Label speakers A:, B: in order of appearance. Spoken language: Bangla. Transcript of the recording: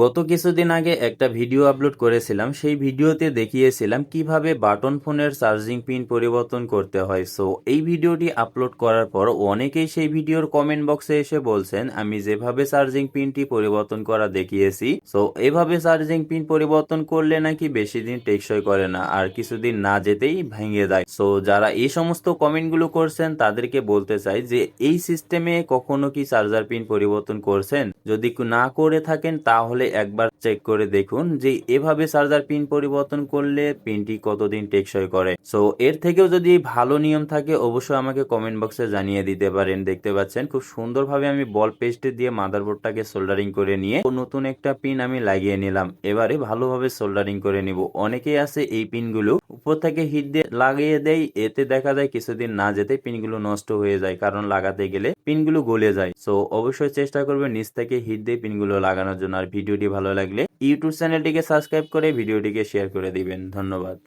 A: গত কিছুদিন আগে একটা ভিডিও আপলোড করেছিলাম, সেই ভিডিওতে দেখিয়েছিলাম কীভাবে বাটন ফোনের চার্জিং পিন পরিবর্তন করতে হয়। সো এই ভিডিওটি আপলোড করার পর অনেকেই সেই ভিডিওর কমেন্ট বক্সে এসে বলছেন, আমি যেভাবে চার্জিং পিনটি পরিবর্তন করা দেখিয়েছি সো এভাবে চার্জিং পিন পরিবর্তন করলে নাকি বেশি দিন টেকসই করে না, আর কিছুদিন না যেতেই ভেঙে যায়। সো যারা এই সমস্ত কমেন্টগুলো করছেন, তাদেরকে বলতে চাই যে, এই সিস্টেমে কখনো কি চার্জার পিন পরিবর্তন করছেন? যদি না করে থাকেন, তাহলে একবার চেক করে দেখুন যে এভাবে চার্জার পিন পরিবর্তন করলে পিনটি কতদিন টেকসই করে। সো এর থেকেও যদি ভালো নিয়ম থাকে, অবশ্যই আমাকে কমেন্ট বক্সে জানিয়ে দিতে পারেন। দেখতে পাচ্ছেন, খুব সুন্দরভাবে আমি বল পেস্টে দিয়ে মাদারবোর্ডটাকে সোল্ডারিং করে নিয়ে নতুন একটা পিন আমি লাগিয়ে নিলাম। এবারে ভালোভাবে সোল্ডারিং করে নিব। অনেকেই আছে এই পিনগুলো উপর থেকে হিট দিয়ে লাগিয়ে দেয়। এতে দেখা যায় কিছুদিন না যেতে পিনগুলো নষ্ট হয়ে যায়। কারণ লাগাতে গেলে পিনগুলো গলে যায়। সো অবশ্যই চেষ্টা করবেন নিচ থেকে হিট দিয়ে পিনগুলো লাগানোর জন্য। আর ভিডিওটি ভালো লাগলে ইউটিউব চ্যানেলটিকে সাবস্ক্রাইব করে ভিডিওটিকে শেয়ার করে দিবেন। ধন্যবাদ।